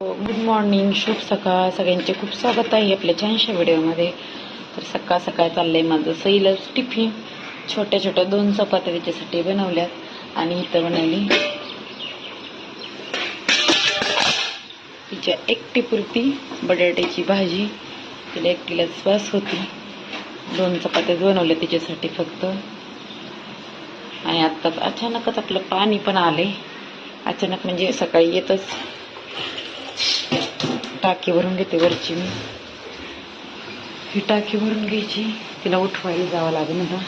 Good morning शुभ सकाळ. सगळ्यांचे खूप स्वागत आहे आपल्या छानशा व्हिडिओमध्ये. तर सकाळ सकाळ चाललंय माझं सैलच टिफिन. छोट्या छोट्या दोन चपात्या त्याच्यासाठी बनवल्यात आणि इथं बनवली. तिच्या एकटीपुरती बटाट्याची भाजी. तिला एकटीला श्वास होती. दोन चपात्याच बनवल्या तिच्यासाठी फक्त. आणि आत्ताच अचानकच आपलं पाणी पण आले अचानक म्हणजे सकाळी येतच टाकी भरून घेते वरची मी. ही टाकी भरून घ्यायची. तिला उठवायला जावं लागेल आता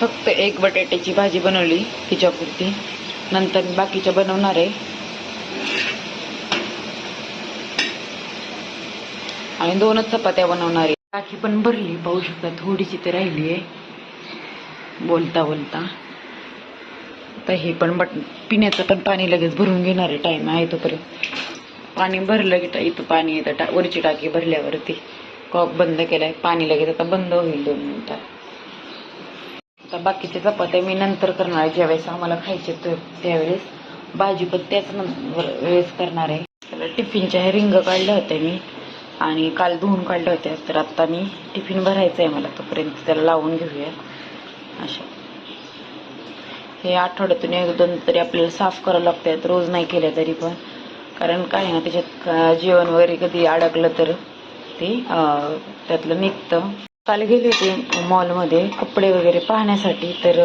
फक्त एक बटाट्याची भाजी बनवली तिच्यापुरती. नंतर मी बाकीच्या बनवणार आहे. आणि दोनच चपात्या बनवणार आहे. टाकी पण भरली पाहू शकता थोडीशी तर राहिली आहे. बोलता बोलता. तर हे पण बट पिण्याचं पण पाणी लगेच भरून घेणार आहे टाईम आहे तोपर्यंत. पाणी भरलं की टा- इथं पाणी येतं टा वरची टाकी भरल्यावरती. कॉक बंद केलाय पाणी लगेच आता बंद होईल दोन मिनिटात. आता बाकीच्या चपात्या मी नंतर करणार आहे ज्यावेळेस आम्हाला खायचे तर त्यावेळेस भाजी पण त्याच वेळेस करणार आहे. त्याला टिफिनच्या हे रिंग काढल्या होत्या मी. आणि काल धुवून काढल्या होत्या तर आत्ता मी टिफिन भरायचं आहे मला तोपर्यंत त्याला लावून घेऊया. अशा. हे आठवड्यातून एक दोन तरी आपल्याला साफ करावं लागतात रोज नाही केल्या तरी पण. कारण काय ना त्याच्यात जेवण वगैरे कधी अडकलं तर ते त्यातलं निघतं. काल गेले होते मॉलमध्ये कपडे वगैरे पाहण्यासाठी तर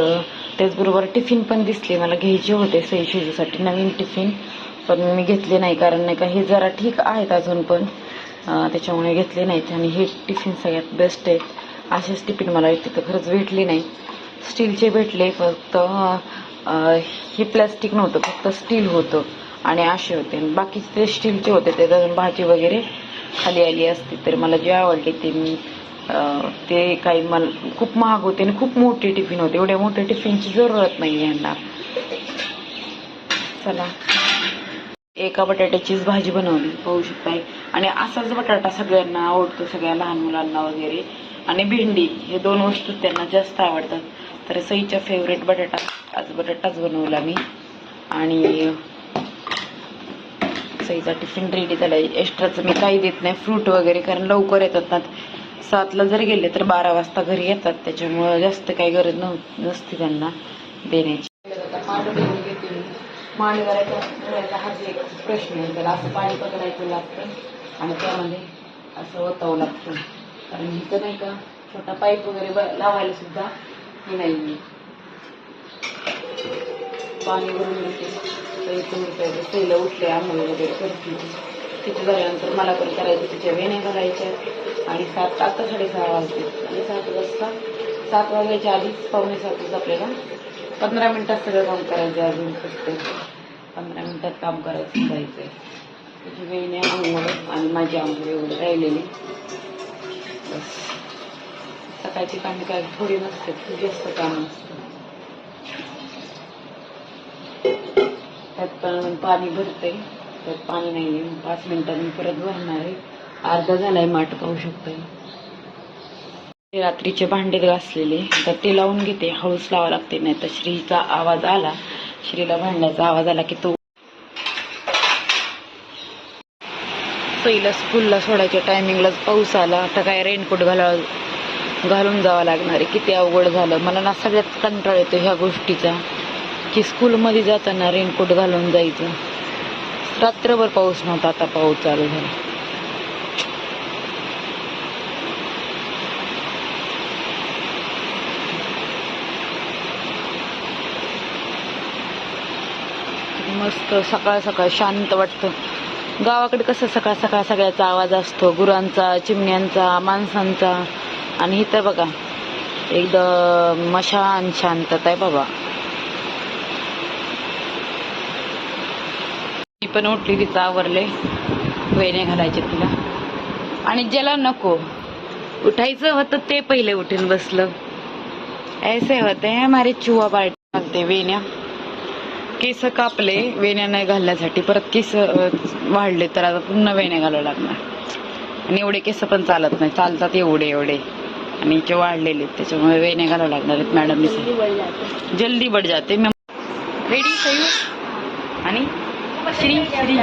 त्याचबरोबर टिफिन पण दिसले. मला घ्यायचे होते सई शिजूसाठी नवीन टिफिन पण मी घेतले नाही कारण नाही का हे जरा ठीक आहेत अजून पण. त्याच्यामुळे घेतले नाहीत आणि हे टिफिन सगळ्यात बेस्ट आहेत. असेच टिफिन मला तिथं खरंच भेटले नाही. स्टीलचे भेटले फक्त हे प्लॅस्टिक नव्हतं फक्त स्टील होतं आणि असे होते. आणि बाकीचे ते स्टीलचे होते ते अजून भाजी वगैरे खाली आली असती तर मला जे आवडले ते मी ते काही मला खूप महाग होते आणि खूप मोठे टिफिन होते. एवढ्या मोठ्या टिफिनची जरूरत नाही यांना. चला. एका बटाट्याचीच भाजी बनवली पाहू शकताय. आणि असाच बटाटा सगळ्यांना आवडतो सगळ्या लहान मुलांना वगैरे. आणि भेंडी हे दोन वस्तू त्यांना जास्त आवडतात. तर सईच्या फेवरेट बटाटा आज बटाटाच बनवला मी. आणि सईचा टिफिन रेडी झाला एक्स्ट्राचं मी काही देत नाही फ्रूट वगैरे कारण लवकर येतात ना. सातला जर गेले तर बारा वाजता घरी येतात त्याच्यामुळं जास्त काही गरज नव्ह नसते त्यांना देण्याची. पाणी करायचा हा जे एक प्रश्न आहे त्याला असं पाणी पकडायचं लागतं आणि त्यामध्ये असं ओतावं लागतं. कारण इथं नाही का छोटा पाईप वगैरे ब- लावायला सुद्धा हे नाही पाणी भरून घेते तर इथून उठायचं पहिलं उठले आंघोळ वगैरे करते. तिथे झाल्यानंतर मला पण करायचं तिच्या वेण्या घालायच्या. आणि सात आता साडेसहा वाजते आणि सात वाजता सात वाजायच्या आधीच पावणे सातच आपल्याला पंधरा मिनिटात सगळं काम करायचं आहे अजून फक्त पंधरा मिनिटात काम करायचं जायचंय त्याची नाही आंघोळ आणि माझी आंघोळ एवढी राहिलेली. बस. सकाळची कामे काय थोडी नसते खूप जास्त काम असतं. त्यात पण पाणी भरते त्यात पाणी नाही पाच मिनिटांनी परत भरणार आहे. अर्धा झालाय माठ पाहू शकतोय. ते रात्रीचे भांडे घासलेले. तर ते लावून घेते. हळूच लावा लागते. नाही तर श्रीचा आवाज आला. श्रीला भांड्याचा आवाज आला की तो सईला स्कूलला सोडायच्या टायमिंगलाच पाऊस आला. आता काय रेनकोट घाला घालून जावं लागणार आहे. किती अवघड झालं. मला ना सगळ्यात कंटाळ येतो ह्या गोष्टीचा. की स्कूलमध्ये जाताना रेनकोट घालून जायचं. रात्रभर पाऊस नव्हता. आता पाऊस चालू झाला. मस्त सकाळ सकाळ शांत वाटतं. गावाकडे कसं सकाळ सकाळ सगळ्याचा आवाज असतो गुरांचा चिमण्यांचा माणसांचा. आणि इथं बघा एकदम मशान शांतता आहे बाबा. मी पण उठली तिचं आवरले वेण्या घालायचे तिला. आणि ज्याला नको उठायचं होतं ते पहिले उठून बसलं. ऐसे होते हमारे चुवा पार्टी घालते वेण्या. केस कापले वेण्या नाही घालण्यासाठी. परत केस वाढले तर आता पुन्हा वेण्या घालावं लागणार. आणि एवढे केस पण चालत नाही. चालतात एवढे एवढे. आणि इथे वाढलेले आहेत, त्याच्यामुळे वेण्या घालावं लागणार आहेत मॅडमने जल्दी बड जाते. रेडी सयू आणि? श्री श्री.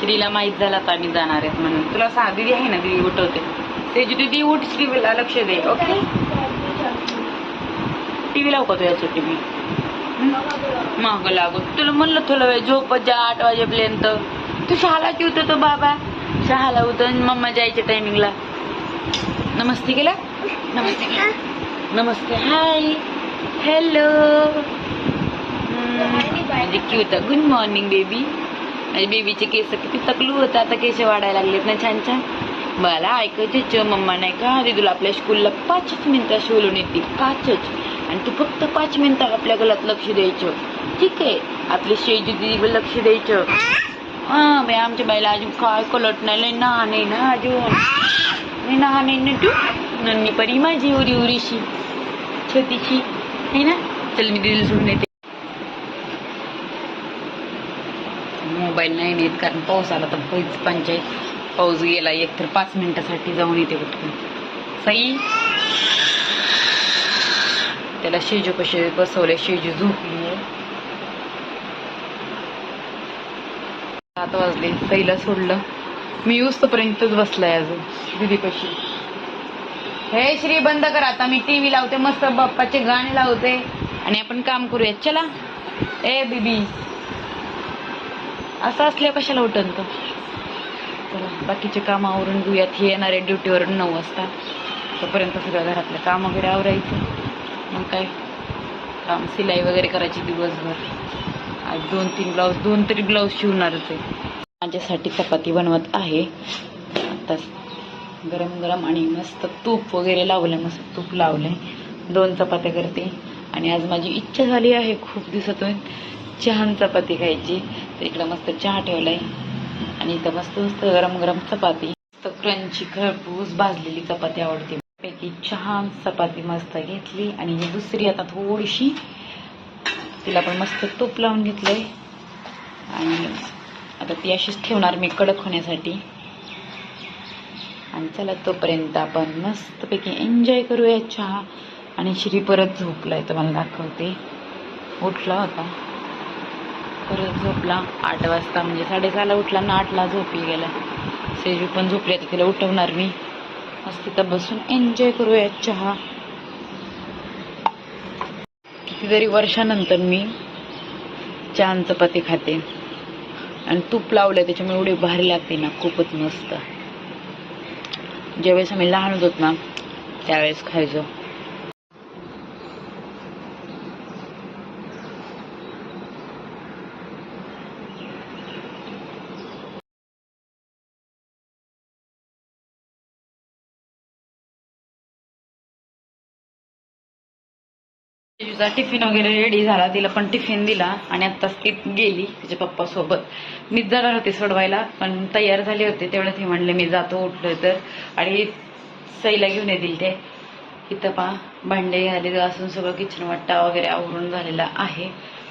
श्रीला माहीत झाला तर आम्ही जाणार आहेत म्हणून. तुला सहा दिदी आहे ना? दिदी उठवते. त्याची दिदी उठ. श्रीला लक्ष दे. ओके टीव्ही लावू का तुझ्या टीव्ही माग लागून तुला म्हणलं थोडा वेळ झोपत जा आठ वाजेपर्यंत. तू शहाला की तो बाबा. शहाला होतं आणि मम्मा जायच्या टायमिंगला नमस्ते केला? नमस्ते केला. नमस्ते. हाय हॅलो म्हणजे क्यूट गुड मॉर्निंग बेबी माझ्या बेबीचे केस किती तकलू होतं. आता केस वाढायला लागलेत ना छान छान. मला ऐकायचं मम्मा नाही का? आधी तुला आपल्या स्कूलला पाचच मिनिटं शिवलून येते पाचच. आणि तू फक्त पाच मिनिटं आपल्या गलात लक्ष द्यायचं. ठीक आहे. आपली शेजी दिदीवर लक्ष द्यायचं. हा बाई आमच्या बाईला अजून काय कलट नाही. लय नाही आहे ना अजून. लय लहान आहे ना तू? नन्नी परी माझी उरी उरीशी. छोटीशी आहे ना? चल मी दिदीला सोडून येते. मोबाईल नाही नेत कारण पाऊस आला तर पैच पंचायत. पाऊस गेला एक तर पाच मिनिटासाठी जाऊन येते कुठून सई? त्याला शेजू कसे बसवले शेजू झोपली. आहे सात वाजले सईला सोडलं. मी उस्तपर्यंतच बसलाय अजून दिदी कशी हे श्री बंद कर आता. मी टीव्ही लावते मस्त बाप्पाचे गाणे लावते. आणि आपण काम करूयात. चला. ए बीबी. असं असल्या कशाला उठन तो चला बाकीचे काम आवरून घेऊयात. हे येणारे ड्युटीवरून नऊ वाजता. तोपर्यंत सगळ्या घरातलं काम वगैरे आवरायचं मग काय? काम सिलाई वगैरे करायची दिवसभर. आज दोन तीन ब्लाऊज दोन तरी ब्लाऊज शिवणारच आहे. माझ्यासाठी चपाती बनवत आहे. आता गरम गरम आणि मस्त तूप वगैरे लावलं मस्त तूप लावलंय. दोन चपात्या करते. आणि आज माझी इच्छा झाली आहे खूप दिवसातून चहान चपाती खायची. तर इकडं मस्त चहा ठेवलाय. आणि इथं मस्त मस्त गरम गरम चपाती. मस्त क्रंची खरपूस भाजलेली चपाती आवडते ती छान चपाती मस्त घेतली. आणि ही दुसरी आता थोडीशी तिला पण मस्त तूप लावून घेतलंय. आणि आता ती अशीच ठेवणार मी कडक होण्यासाठी. आणि चला तोपर्यंत आपण मस्तपैकी एन्जॉय करूया चहा. आणि श्री परत झोपलाय तर मला दाखवते. उठला होता. परत झोपला. आठ वाजता म्हणजे साडेसहाला उठला ना आठला झोपी गेला. सेजू पण झोपली तर तिला उठवणार मी. मस्त तिथं बसून एन्जॉय करूयात चहा. कितीतरी वर्षानंतर मी चहा चपाती खाते. आणि तूप लावलंय त्याच्यामुळे एवढी भारी लागते ना खूपच मस्त. ज्यावेळेस आम्ही लहान होतो ना त्यावेळेस खायचो. तिचा टिफिन वगैरे रेडी झाला तिला पण टिफिन दिला आणि आत्ताच ती गेली तिच्या पप्पा सोबत. मीच जाणार होते सोडवायला पण तयार झाले होते तेवढं ते म्हणले मी जातो उठलो तर. आणि सईला घेऊन येतील ते. इथं पा भांडे झाले असून सगळं किचन वाट्टा वगैरे आवरून झालेला आहे.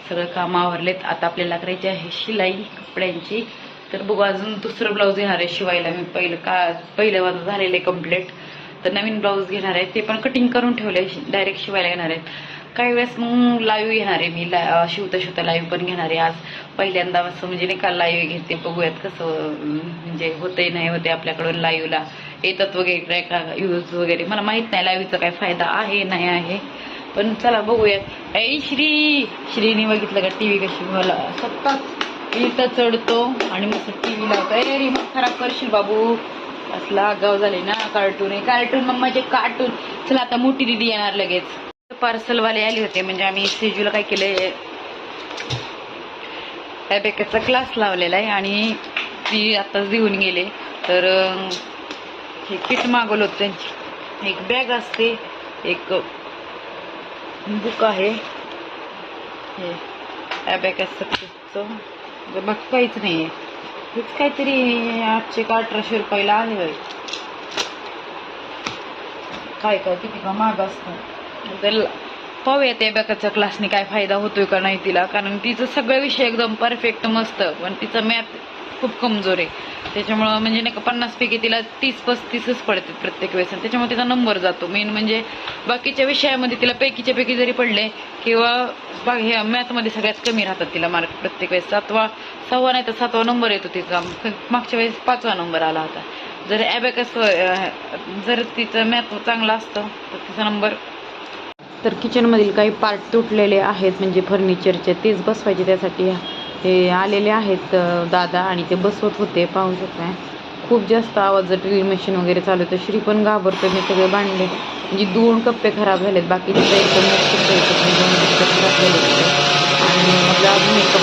सगळं काम आवरलेत. आता आपल्याला करायची आहे शिलाई कपड्यांची. तर बघू अजून दुसरं ब्लाऊज येणार आहे शिवायला. मी पहिलं का पहिलं माझं झालेलं आहे कंप्लीट तर नवीन ब्लाऊज घेणार आहे. ते पण कटिंग करून ठेवले डायरेक्ट शिवायला घेणार आहेत. काही वेळेस मग लाईव्ह घेणार आहे मी ला शिवता शिवता लाईव्ह पण घेणार आहे आज. पहिल्यांदा असं म्हणजे नाही का लाईव्ह घेते बघूयात कसं म्हणजे होतंय नाही होते आपल्याकडून लाईव्हला येतात वगैरे काय का यूज वगैरे. मला माहीत नाही लाईव्हचा काय फायदा आहे नाही आहे. पण चला बघूयात. ऐ श्री! श्रीने बघितलं का टी व्ही कशी? मला सतत इथं चढतो आणि मग टी व्ही लावतो अरे मग खराब करशील बाबू. असला आगाव झाले ना कार्टून आहे कार्टून मम्माचे कार्टून चला आता मोठी दिदी येणार लगेच. पार्सलवाले आले होते म्हणजे आम्ही सेजूला काय केलंय बेकरचा क्लास लावलेला आहे आणि ती आताच देऊन गेले. तर हे किट मागवलं होतं त्यांची. एक बॅग असते एक बुक आहे. हे सक्सेसचं म्हणजे बघ काहीच नाही आहे हेच काहीतरी आठशे का अठराशे रुपयाला आहे काय काय किती का महाग असतं. तर पाहूया त्या बॅकाचा क्लासने काय फायदा होतोय का नाही तिला? कारण तिचं सगळं विषय एकदम परफेक्ट मस्त पण तिचं मॅथ खूप कमजोर आहे. त्याच्यामुळं म्हणजे नाही का पन्नासपैकी तिला तीस पस्तीसच पडते प्रत्येक वेळेस. आणि त्याच्यामुळे तिचा नंबर जातो. मेन म्हणजे बाकीच्या विषयामध्ये तिला पैकीच्या पैकी जरी पडले किंवा बा- हे मॅथमध्ये सगळ्यात कमी राहतात तिला मार्क प्रत्येक वेळेस. सातवा सहावा नाही तर सातवा नंबर येतो तिचा. मागच्या वेळेस पाचवा नंबर आला होता. जर ॲबॅकस जर तिचं मॅथ चांगलं असतं तर तिचा नंबर तर किचनमधील काही पार्ट तुटलेले आहेत म्हणजे फर्निचरचे तेच बसवायचे त्यासाठी. हे आलेले आहेत दादा आणि ते बसवत होते पाहू शकताय. खूप जास्त आवाज ड्रिल मशीन वगैरे चालू होतं. श्री पण घाबरतो मी सगळे भांडले. म्हणजे दोन कप्पे खराब झालेत बाकीचे तर एकदम खराब आणि अजून एक